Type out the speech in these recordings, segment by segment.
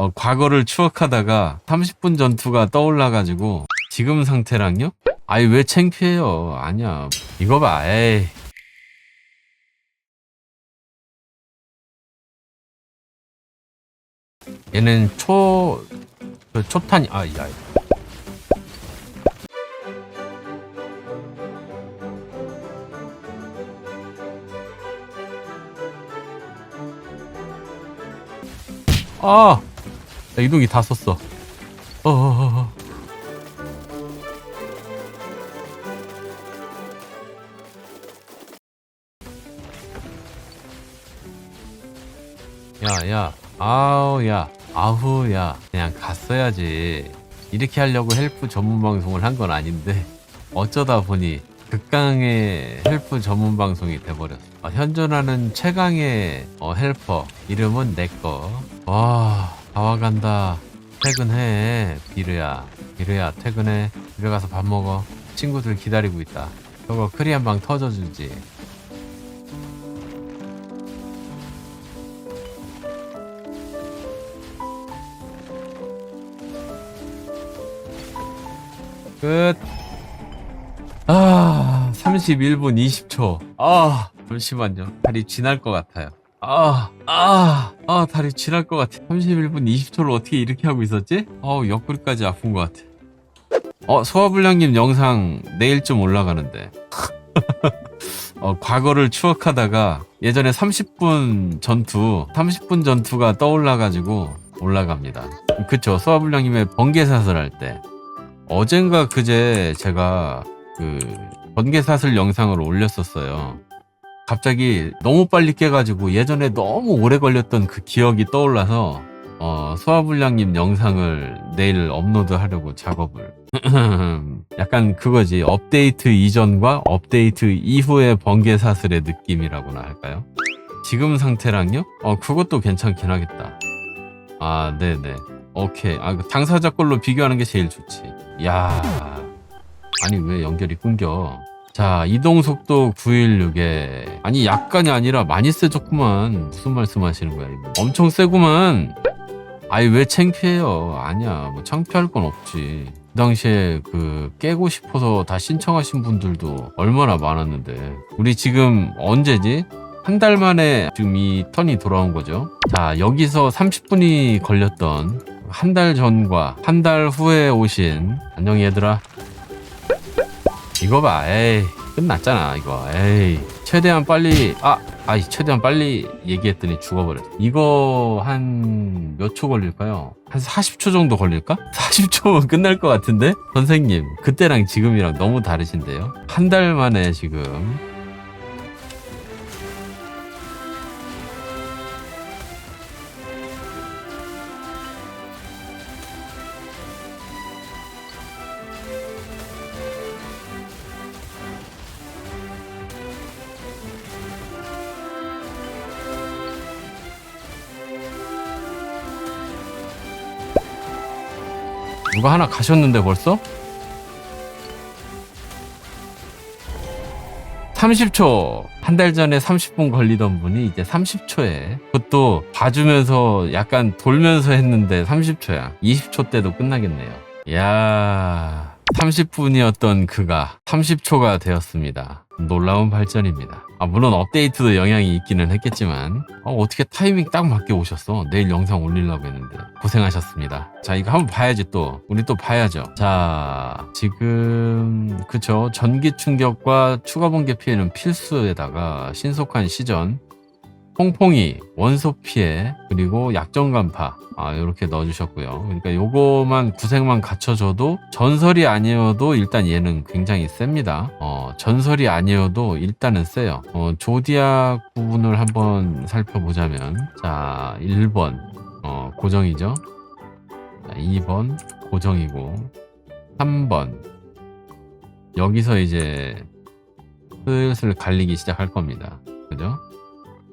어, 과거를 추억하다가 30분 전투가 떠올라가지고 지금 상태랑요? 아이 왜 창피해요? 아니야. 이거 봐. 에이. 얘는 초... 그 초탄이... 아, 야. 아! 나 이동기 다 썼어. 어, 어, 어, 어. 야, 야, 아우, 야, 아후, 야, 그냥 갔어야지. 이렇게 하려고 헬프 전문 방송을 한 건 아닌데, 어쩌다 보니 극강의 헬프 전문 방송이 돼버렸어. 어, 현존하는 최강의 어, 헬퍼, 이름은 내꺼. 와, 다 와간다. 퇴근해, 비르야. 비르야, 퇴근해. 집에 가서 밥 먹어. 친구들 기다리고 있다. 저거 크리 한 방 터져주지. 끝. 아, 31분 20초. 아, 잠시만요. 다리 지날 것 같아요. 아, 아, 아, 다리 지날 것 같아. 31분 20초를 어떻게 이렇게 하고 있었지? 어우, 옆구리까지 아픈 것 같아. 어, 소화불량님 영상 내일쯤 올라가는데. 어, 과거를 추억하다가 예전에 30분 전투, 30분 전투가 떠올라가지고 올라갑니다. 그쵸. 소화불량님의 번개사슬 할 때. 어젠가 그제 제가 그 번개사슬 영상을 올렸었어요. 갑자기 너무 빨리 깨가지고 예전에 너무 오래 걸렸던 그 기억이 떠올라서 어, 소화불량님 영상을 내일 업로드하려고 작업을 약간 그거지 업데이트 이전과 업데이트 이후의 번개 사슬의 느낌이라고나 할까요? 지금 상태랑요? 어 그것도 괜찮긴 하겠다. 아 네네 오케이 아그 당사자 걸로 비교하는 게 제일 좋지. 야 아니 왜 연결이 끊겨? 자 이동 속도 916에. 아니 약간이 아니라 많이 세졌구만. 무슨 말씀하시는 거야 이거 엄청 세구만. 아니 왜 창피해요? 아니야 뭐 창피할 건 없지. 그 당시에 그 깨고 싶어서 다 신청하신 분들도 얼마나 많았는데. 우리 지금 언제지? 한 달 만에 지금 이 턴이 돌아온 거죠. 자 여기서 30분이 걸렸던 한 달 전과 한 달 후에 오신 안녕 얘들아 이거 봐, 에이. 끝났잖아, 이거. 에이. 최대한 빨리, 아, 아이, 최대한 빨리 얘기했더니 죽어버렸어. 이거 한 몇 초 걸릴까요? 한 40초 정도 걸릴까? 40초면 끝날 것 같은데? 선생님, 그때랑 지금이랑 너무 다르신데요? 한 달 만에 지금. 누가 하나 가셨는데 벌써? 30초. 한 달 전에 30분 걸리던 분이 이제 30초에 그것도 봐주면서 약간 돌면서 했는데 30초야. 20초 때도 끝나겠네요. 야 30분이었던 그가 30초가 되었습니다. 놀라운 발전입니다. 아, 물론 업데이트도 영향이 있기는 했겠지만, 어, 어떻게 타이밍 딱 맞게 오셨어? 내일 영상 올리려고 했는데. 고생하셨습니다. 자, 이거 한번 봐야지 또. 우리 또 봐야죠. 자, 지금, 그쵸. 전기 충격과 추가 번개 피해는 필수에다가 신속한 시전, 퐁퐁이, 원소 피해, 그리고 약정 간파. 아, 요렇게 넣어주셨고요. 그러니까 요거만 구색만 갖춰줘도 전설이 아니어도 일단 얘는 굉장히 셉니다. 어, 전설이 아니어도 일단은 세요. 어, 조디악 부분을 한번 살펴보자면, 자, 1번, 어, 고정이죠. 자, 2번, 고정이고, 3번, 여기서 이제 슬슬 갈리기 시작할 겁니다. 그죠?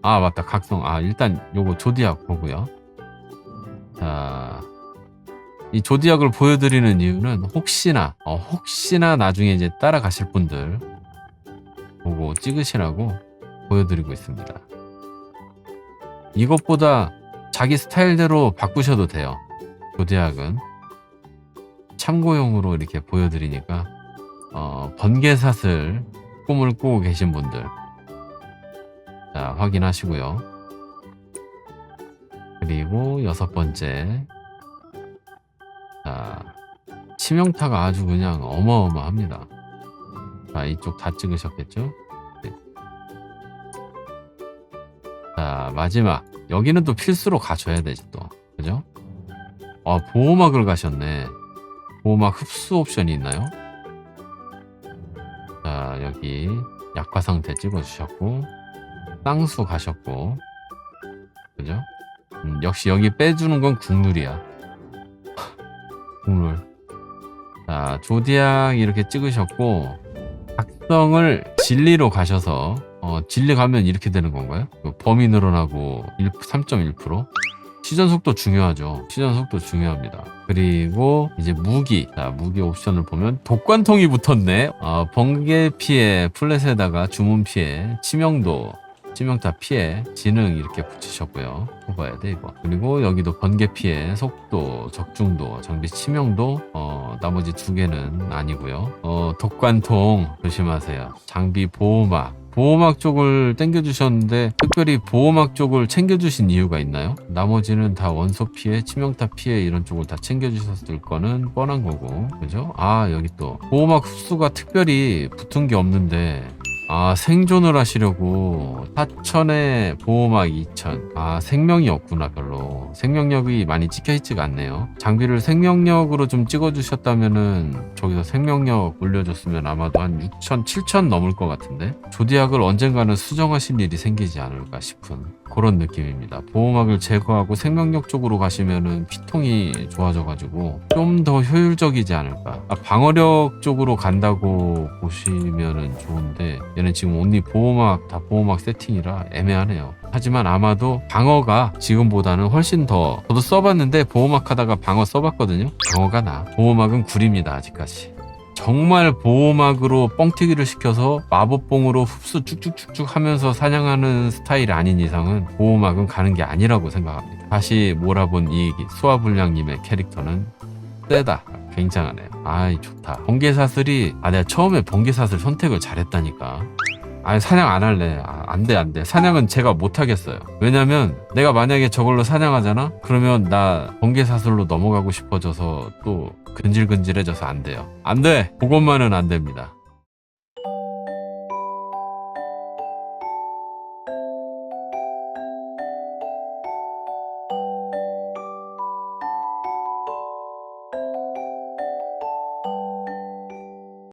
아 맞다. 각성. 아 일단 요거 조디악 보고요. 자, 이 조디악을 보여드리는 이유는 혹시나 어, 혹시나 나중에 이제 따라가실 분들 보고 찍으시라고 보여드리고 있습니다. 이것보다 자기 스타일대로 바꾸셔도 돼요. 조대학은. 참고용으로 이렇게 보여드리니까 어, 번개샷을 꿈을 꾸고 계신 분들 자 확인하시고요. 그리고 여섯 번째 자 치명타가 아주 그냥 어마어마합니다. 자 이쪽 다 찍으셨겠죠? 네. 자 마지막 여기는 또 필수로 가셔야 되지 또 그죠? 아 보호막을 가셨네. 보호막 흡수 옵션이 있나요? 자 여기 약화 상태 찍어주셨고 쌍수 가셨고 그죠? 음, 역시 여기 빼주는 건 국룰이야. 국룰. 자 조디악 이렇게 찍으셨고 각성을 진리로 가셔서 어, 진리 가면 이렇게 되는 건가요? 그 범위 늘어나고 1, 3.1% 시전 속도 중요하죠. 시전 속도 중요합니다. 그리고 이제 무기. 자, 무기 옵션을 보면 독관통이 붙었네. 어, 번개 피해, 플랫에다가 주문 피해, 치명도, 치명타 피해, 지능 이렇게 붙이셨고요. 뽑아야 돼 이거. 그리고 여기도 번개 피해, 속도, 적중도, 장비 치명도. 어, 나머지 두 개는 아니고요. 어, 독관통 조심하세요. 장비 보호막. 보호막 쪽을 땡겨주셨는데 특별히 보호막 쪽을 챙겨주신 이유가 있나요? 나머지는 다 원소 피해, 치명타 피해 이런 쪽을 다 챙겨주셨을 거는 뻔한 거고 그죠? 아 여기 또 보호막 흡수가 특별히 붙은 게 없는데 아 생존을 하시려고 4천에 보호막 2천. 아 생명이 없구나 별로. 생명력이 많이 찍혀있지가 않네요. 장비를 생명력으로 좀 찍어주셨다면은 저기서 생명력 올려줬으면 아마도 한 6천 7천 넘을 것 같은데? 조디악을 언젠가는 수정하실 일이 생기지 않을까 싶은 그런 느낌입니다 보호막을 제거하고 생명력 쪽으로 가시면은 피통이 좋아져가지고 좀 더 효율적이지 않을까 아, 방어력 쪽으로 간다고 보시면은 좋은데 얘는 지금 온리 보호막 다 보호막 세팅이라 애매하네요. 하지만 아마도 방어가 지금보다는 훨씬 더 저도 써봤는데 보호막 하다가 방어 써봤거든요. 방어가 나. 보호막은 구립니다 아직까지. 정말 보호막으로 뻥튀기를 시켜서 마법봉으로 흡수 쭉쭉쭉쭉 하면서 사냥하는 스타일이 아닌 이상은 보호막은 가는 게 아니라고 생각합니다. 다시 몰아본 이 수아불량님의 캐릭터는 세다. 굉장하네요. 아이 좋다. 번개사슬이 아 내가 처음에 번개사슬 선택을 잘했다니까. 아니 사냥 안 할래. 아, 안돼 안돼. 사냥은 제가 못 하겠어요. 왜냐면 내가 만약에 저걸로 사냥하잖아. 그러면 나 번개사슬로 넘어가고 싶어져서 또 근질근질해져서 안 돼요. 안 돼. 그것만은 안 됩니다.